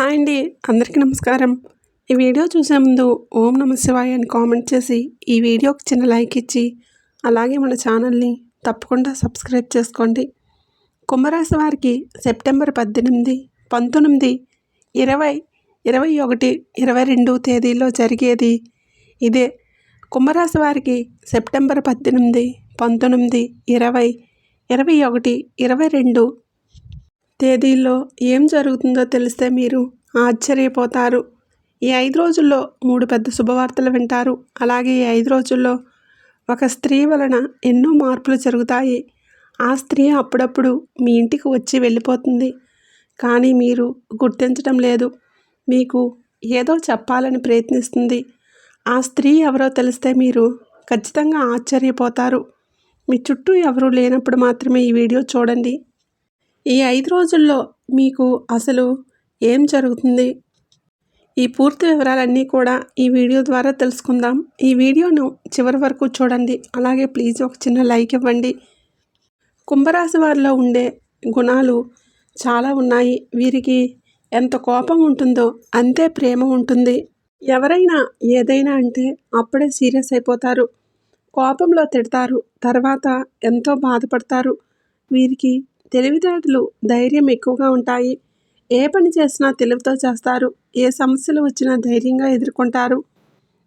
Hi అండి అందరికీ నమస్కారం. ఈ వీడియో చూసే ముందు ఓం నమ శివాయ అని కామెంట్ చేసి ఈ వీడియోకి చిన్న లైక్ ఇచ్చి అలాగే మన ఛానల్ని తప్పకుండా సబ్స్క్రైబ్ చేసుకోండి. కుంభరాశి వారికి సెప్టెంబర్ పద్దెనిమిది పంతొమ్మిది ఇరవై ఇరవై ఒకటి ఇరవై రెండు తేదీల్లో జరిగేది. ఇదే కుంభరాశి వారికి సెప్టెంబర్ పద్దెనిమిది పంతొమ్మిది ఇరవై ఇరవై ఒకటి ఇరవై రెండు తేదీల్లో ఏం జరుగుతుందో తెలిస్తే మీరు ఆశ్చర్యపోతారు. ఈ ఐదు రోజుల్లో మూడు పెద్ద శుభవార్తలు వింటారు. అలాగే ఈ ఐదు రోజుల్లో ఒక స్త్రీ వలన ఎన్నో మార్పులు జరుగుతాయి. ఆ స్త్రీ అప్పుడప్పుడు మీ ఇంటికి వచ్చి వెళ్ళిపోతుంది. కానీ మీరు గుర్తించడం లేదు. మీకు ఏదో చెప్పాలని ప్రయత్నిస్తుంది. ఆ స్త్రీ ఎవరో తెలిస్తే మీరు ఖచ్చితంగా ఆశ్చర్యపోతారు. మీ చుట్టూ ఎవరూ లేనప్పుడు మాత్రమే ఈ వీడియో చూడండి. ఈ ఐదు రోజుల్లో మీకు అసలు ఏం జరుగుతుంది? ఈ పూర్తి వివరాలన్నీ కూడా ఈ వీడియో ద్వారా తెలుసుకుందాం. ఈ వీడియోను చివరి వరకు చూడండి. అలాగే ప్లీజ్ ఒక చిన్న లైక్ ఇవ్వండి. కుంభరాశి వారిలో ఉండే గుణాలు చాలా ఉన్నాయి. వీరికి ఎంత కోపం ఉంటుందో అంతే ప్రేమ ఉంటుంది. ఎవరైనా ఏదైనా అంటే అప్పుడే సీరియస్ అయిపోతారు. కోపంలో తిడతారు. తర్వాత ఎంతో బాధపడతారు. వీరికి తెలివితేటలు ధైర్యం ఎక్కువగా ఉంటాయి. ఏ పని చేసినా తెలివితో చేస్తారు. ఏ సమస్యలు వచ్చినా ధైర్యంగా ఎదుర్కొంటారు.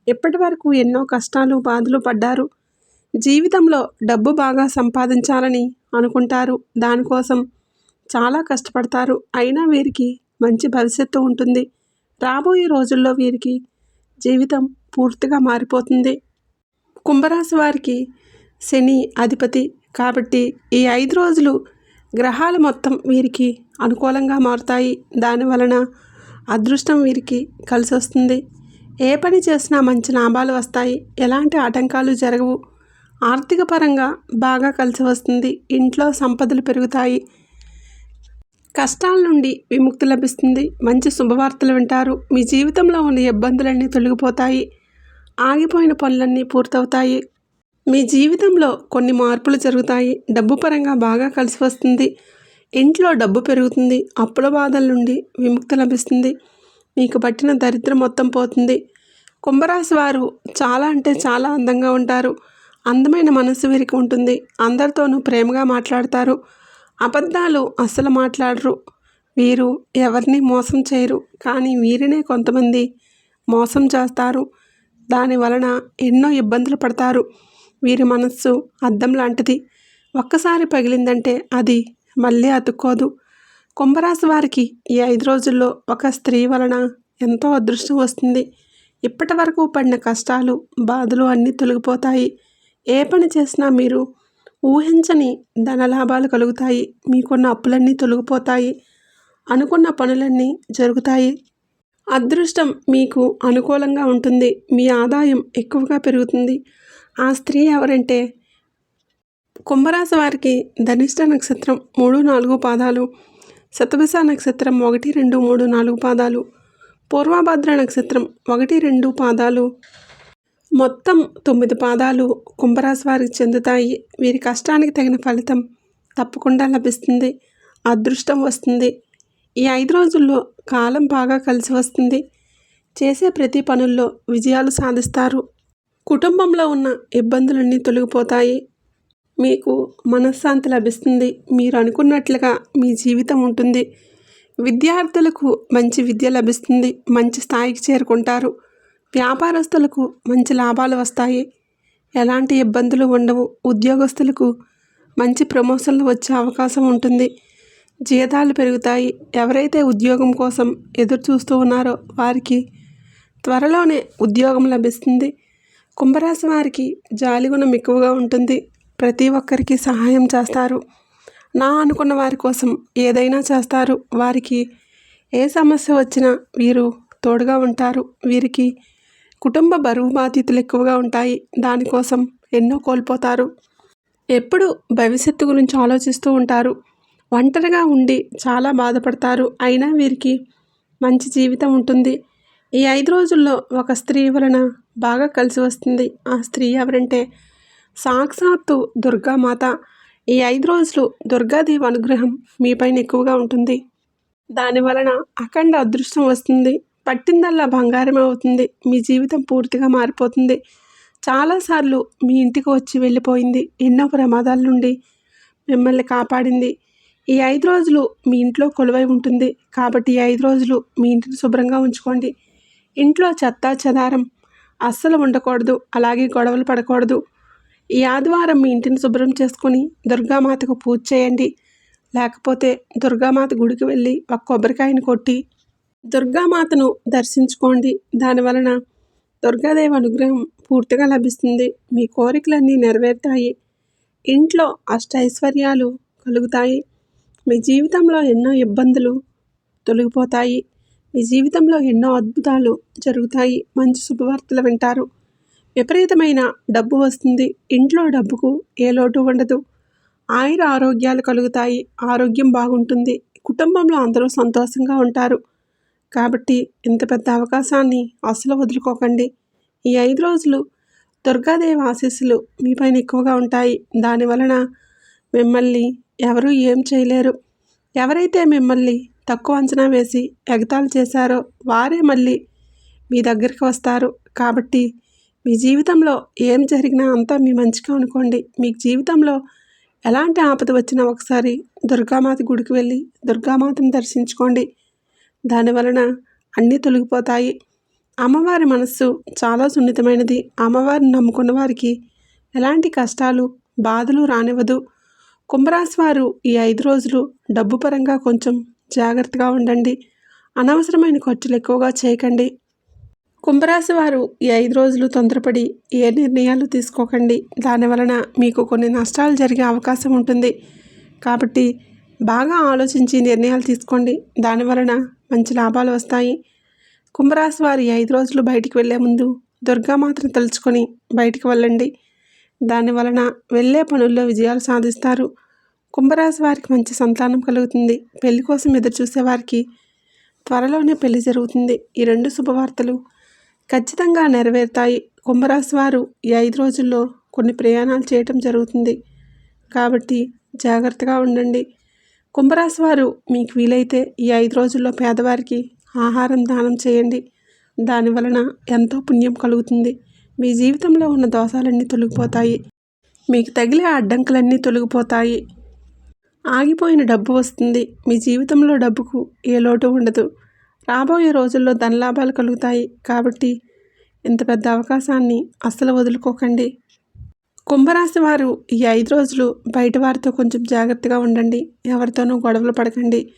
ఇప్పటి వరకు ఎన్నో కష్టాలు బాధలు పడ్డారు. జీవితంలో డబ్బు బాగా సంపాదించాలని అనుకుంటారు. దానికోసం చాలా కష్టపడతారు. అయినా వీరికి మంచి భవిష్యత్తు ఉంటుంది. రాబోయే రోజుల్లో వీరికి జీవితం పూర్తిగా మారిపోతుంది. కుంభరాశి వారికి శని అధిపతి కాబట్టి ఈ ఐదు రోజులు గ్రహాలు మొత్తం వీరికి అనుకూలంగా మారుతాయి. దానివలన అదృష్టం వీరికి కలిసి వస్తుంది ఏ పని చేసినా మంచి లాభాలు వస్తాయి. ఎలాంటి ఆటంకాలు జరగవు. ఆర్థిక పరంగా బాగా కలిసి వస్తుంది ఇంట్లో సంపదలు పెరుగుతాయి. కష్టాల నుండి విముక్తి లభిస్తుంది. మంచి శుభవార్తలు వింటారు. మీ జీవితంలో ఉన్న ఇబ్బందులన్నీ తొలగిపోతాయి. ఆగిపోయిన పనులన్నీ పూర్తవుతాయి. మీ జీవితంలో కొన్ని మార్పులు జరుగుతాయి. డబ్బు పరంగా బాగా కలిసి వస్తుంది. ఇంట్లో డబ్బు పెరుగుతుంది. అప్పుల బాధల నుండి విముక్తి లభిస్తుంది. మీకు పట్టిన దరిద్రం మొత్తం పోతుంది. కుంభరాశి వారు చాలా అంటే చాలా అందంగా ఉంటారు. అందమైన మనసు వీరికి ఉంటుంది. అందరితోనూ ప్రేమగా మాట్లాడతారు. అబద్ధాలు అస్సలు మాట్లాడరు. వీరు ఎవరిని మోసం చేయరు. కానీ వీరినే కొంతమంది మోసం చేస్తారు. దాని వలన ఎన్నో ఇబ్బందులు పడతారు. వీరి మనస్సు అద్దం లాంటిది. ఒక్కసారి పగిలిందంటే అది మళ్ళీ అతుక్కోదు. కుంభరాశి వారికి ఈ ఐదు రోజుల్లో ఒక స్త్రీ వలన ఎంతో అదృష్టం వస్తుంది. ఇప్పటి వరకు పడిన కష్టాలు బాధలు అన్నీ తొలగిపోతాయి. ఏ పని చేసినా మీరు ఊహించని ధనలాభాలు కలుగుతాయి. మీకున్న అప్పులన్నీ తొలగిపోతాయి. అనుకున్న పనులన్నీ జరుగుతాయి. అదృష్టం మీకు అనుకూలంగా ఉంటుంది. మీ ఆదాయం ఎక్కువగా పెరుగుతుంది. ఆ స్త్రీ ఎవరంటే? కుంభరాశి వారికి ధనిష్ట నక్షత్రం మూడు నాలుగు పాదాలు శతభిష నక్షత్రం ఒకటి రెండు మూడు నాలుగు పాదాలు పూర్వభద్ర నక్షత్రం ఒకటి రెండు పాదాలు. మొత్తం తొమ్మిది పాదాలు కుంభరాశి వారికి చెందుతాయి. వీరి కష్టానికి తగిన ఫలితం తప్పకుండా లభిస్తుంది. అదృష్టం వస్తుంది. ఈ ఐదు రోజుల్లో కాలం బాగా కలిసి వస్తుంది. చేసే ప్రతి పనుల్లో విజయాలు సాధిస్తారు. కుటుంబంలో ఉన్న ఇబ్బందులన్నీ తొలగిపోతాయి. మీకు మనశ్శాంతి లభిస్తుంది. మీరు అనుకున్నట్లుగా మీ జీవితం ఉంటుంది. విద్యార్థులకు మంచి విద్య లభిస్తుంది. మంచి స్థాయికి చేరుకుంటారు. వ్యాపారస్తులకు మంచి లాభాలు వస్తాయి. ఎలాంటి ఇబ్బందులు ఉండవు. ఉద్యోగస్తులకు మంచి ప్రమోషన్లు వచ్చే అవకాశం ఉంటుంది. జీతాలు పెరుగుతాయి. ఎవరైతే ఉద్యోగం కోసం ఎదురు చూస్తూ ఉన్నారో వారికి త్వరలోనే ఉద్యోగం లభిస్తుంది. కుంభరాశి వారికి జాలిగుణం ఎక్కువగా ఉంటుంది. ప్రతి ఒక్కరికి సహాయం చేస్తారు. నా అనుకున్న వారి కోసం ఏదైనా చేస్తారు. వారికి ఏ సమస్య వచ్చినా వీరు తోడుగా ఉంటారు. వీరికి కుటుంబ బరువు బాధ్యతలు ఎక్కువగా ఉంటాయి. దానికోసం ఎన్నో కోల్పోతారు. ఎప్పుడు భవిష్యత్తు గురించి ఆలోచిస్తూ ఉంటారు. ఒంటరిగా ఉండి చాలా బాధపడతారు. అయినా వీరికి మంచి జీవితం ఉంటుంది. ఈ ఐదు రోజుల్లో ఒక స్త్రీ వలన బాగా కలిసి వస్తుంది. ఆ స్త్రీ ఎవరంటే సాక్షాత్తు దుర్గామాత. ఈ ఐదు రోజులు దుర్గాదేవి అనుగ్రహం మీపైన ఎక్కువగా ఉంటుంది. దాని వలన అఖండ అదృష్టం వస్తుంది. పట్టిందల్లా బంగారం అవుతుంది. మీ జీవితం పూర్తిగా మారిపోతుంది. చాలాసార్లు మీ ఇంటికి వచ్చి వెళ్ళిపోయింది. ఎన్నో ప్రమాదాల నుండి మిమ్మల్ని కాపాడింది. ఈ ఐదు రోజులు మీ ఇంట్లో కొలువై ఉంటుంది. కాబట్టి ఈ ఐదు రోజులు మీ ఇంటిని శుభ్రంగా ఉంచుకోండి. ఇంట్లో చెత్త చెదారం అస్సలు ఉండకూడదు అలాగే గొడవలు పడకూడదు. ఈ ఆదివారం మీ ఇంటిని శుభ్రం చేసుకొని దుర్గామాతకు పూజ చేయండి. లేకపోతే దుర్గామాత గుడికి వెళ్ళి ఒక కొబ్బరికాయని కొట్టి దుర్గామాతను దర్శించుకోండి. దానివలన దుర్గాదేవి అనుగ్రహం పూర్తిగా లభిస్తుంది. మీ కోరికలన్నీ నెరవేరుతాయి. ఇంట్లో అష్టైశ్వర్యాలు కలుగుతాయి. మీ జీవితంలో ఎన్నో ఇబ్బందులు తొలగిపోతాయి. మీ జీవితంలో ఎన్నో అద్భుతాలు జరుగుతాయి. మంచి శుభవార్తలు వింటారు. విపరీతమైన డబ్బు వస్తుంది. ఇంట్లో డబ్బుకు ఏ లోటు ఉండదు. ఆయుర ఆరోగ్యాలు కలుగుతాయి. ఆరోగ్యం బాగుంటుంది. కుటుంబంలో అందరూ సంతోషంగా ఉంటారు. కాబట్టి ఇంత పెద్ద అవకాశాన్ని అసలు వదులుకోకండి. ఈ ఐదు రోజులు దుర్గాదేవి ఆశీస్సులు మీపైన ఎక్కువగా ఉంటాయి. దానివలన మిమ్మల్ని ఎవరూ ఏం చేయలేరు. ఎవరైతే మిమ్మల్ని తక్కువ అంచనా వేసి ఎగతాళి చేశారో వారే మళ్ళీ మీ దగ్గరికి వస్తారు. కాబట్టి మీ జీవితంలో ఏం జరిగినా అంతా మీ మంచిగా అనుకోండి. మీకు జీవితంలో ఎలాంటి ఆపద వచ్చినా ఒకసారి దుర్గామాత గుడికి వెళ్ళి దుర్గామాతను దర్శించుకోండి. దానివలన అన్నీ తొలగిపోతాయి. అమ్మవారి మనస్సు చాలా సున్నితమైనది. అమ్మవారిని నమ్ముకున్న వారికి ఎలాంటి కష్టాలు బాధలు రానివ్వదు. కుంభరాశి వారు ఈ ఐదు రోజులు డబ్బు పరంగా కొంచెం జాగ్రత్తగా ఉండండి. అనవసరమైన ఖర్చులు ఎక్కువగా చేయకండి. కుంభరాశి వారు ఈ ఐదు రోజులు తొందరపడి ఏ నిర్ణయాలు తీసుకోకండి. దానివలన మీకు కొన్ని నష్టాలు జరిగే అవకాశం ఉంటుంది. కాబట్టి బాగా ఆలోచించి నిర్ణయాలు తీసుకోండి. దానివలన మంచి లాభాలు వస్తాయి. కుంభరాశి వారి ఐదు రోజులు బయటికి వెళ్ళే ముందు దుర్గామాతను తలుచుకొని బయటికి వెళ్ళండి. దానివలన వెళ్ళే పనుల్లో విజయాలు సాధిస్తారు. కుంభరాశి వారికి మంచి సంతానం కలుగుతుంది. పెళ్ళి కోసం ఎదురు చూసేవారికి త్వరలోనే పెళ్ళి జరుగుతుంది. ఈ రెండు శుభవార్తలు ఖచ్చితంగా నెరవేరుతాయి. కుంభరాశి వారు ఈ ఐదు రోజుల్లో కొన్ని ప్రయాణాలు చేయటం జరుగుతుంది. కాబట్టి జాగ్రత్తగా ఉండండి. కుంభరాశి వారు మీకు వీలైతే ఈ ఐదు రోజుల్లో పేదవారికి ఆహారం దానం చేయండి. దానివలన ఎంతో పుణ్యం కలుగుతుంది. మీ జీవితంలో ఉన్న దోషాలన్నీ తొలగిపోతాయి. మీకు తగిలే అడ్డంకులన్నీ తొలగిపోతాయి. ఆగిపోయిన డబ్బు వస్తుంది. మీ జీవితంలో డబ్బుకు ఏ లోటు ఉండదు. రాబోయే రోజుల్లో ధనలాభాలు కలుగుతాయి కాబట్టి ఇంత పెద్ద అవకాశాన్ని అస్సలు వదులుకోకండి. కుంభరాశి వారు ఈ ఐదు రోజులు బయట వారితో కొంచెం జాగ్రత్తగా ఉండండి. ఎవరితోనూ గొడవలు పడకండి.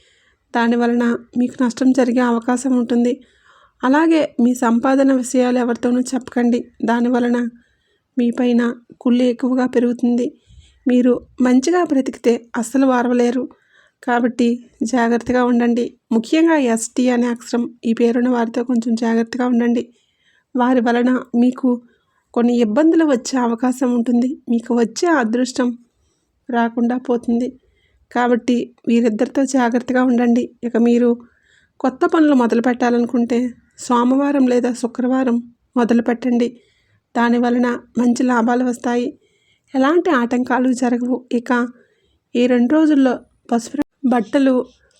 దానివలన మీకు నష్టం జరిగే అవకాశం ఉంటుంది. అలాగే మీ సంపాదన విషయాలు ఎవరితోనూ చెప్పకండి. దానివలన మీపైన కుళ్ళు ఎక్కువగా పెరుగుతుంది. మీరు మంచిగా బ్రతికితే అస్సలు వారవలేరు. కాబట్టి జాగ్రత్తగా ఉండండి. ముఖ్యంగా ఎస్టీ అనే అక్షరం ఈ పేరున్న వారితో కొంచెం జాగ్రత్తగా ఉండండి. వారి వలన మీకు కొన్ని ఇబ్బందులు వచ్చే అవకాశం ఉంటుంది. మీకు వచ్చే అదృష్టం రాకుండా పోతుంది. కాబట్టి వీరిద్దరితో జాగ్రత్తగా ఉండండి. ఇక మీరు కొత్త పనులు మొదలు పెట్టాలనుకుంటే సోమవారం లేదా శుక్రవారం మొదలు పెట్టండి. దాని వలన మంచి లాభాలు వస్తాయి. ఎలాంటి ఆటంకాలు జరగవు. ఇక ఈ రెండు రోజుల్లో పసుపు బట్టలు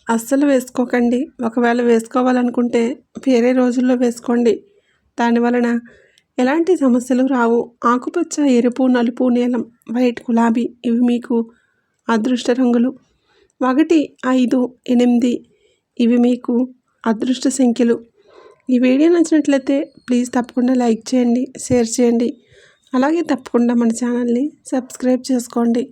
అస్సలు వేసుకోకండి. ఒకవేళ వేసుకోవాలనుకుంటే వేరే రోజుల్లో వేసుకోండి. దానివలన ఎలాంటి సమస్యలు రావు. ఆకుపచ్చ ఎరుపు నలుపు నీలం వైట్ గులాబీ ఇవి మీకు అదృష్ట రంగులు. ఒకటి ఐదు ఎనిమిది ఇవి మీకు అదృష్ట సంఖ్యలు. ఈ వీడియో నచ్చినట్లయితే ప్లీజ్ తప్పకుండా లైక్ చేయండి షేర్ చేయండి. అలాగే తప్పకుండా మన ఛానల్ని సబ్స్క్రైబ్ చేసుకోండి.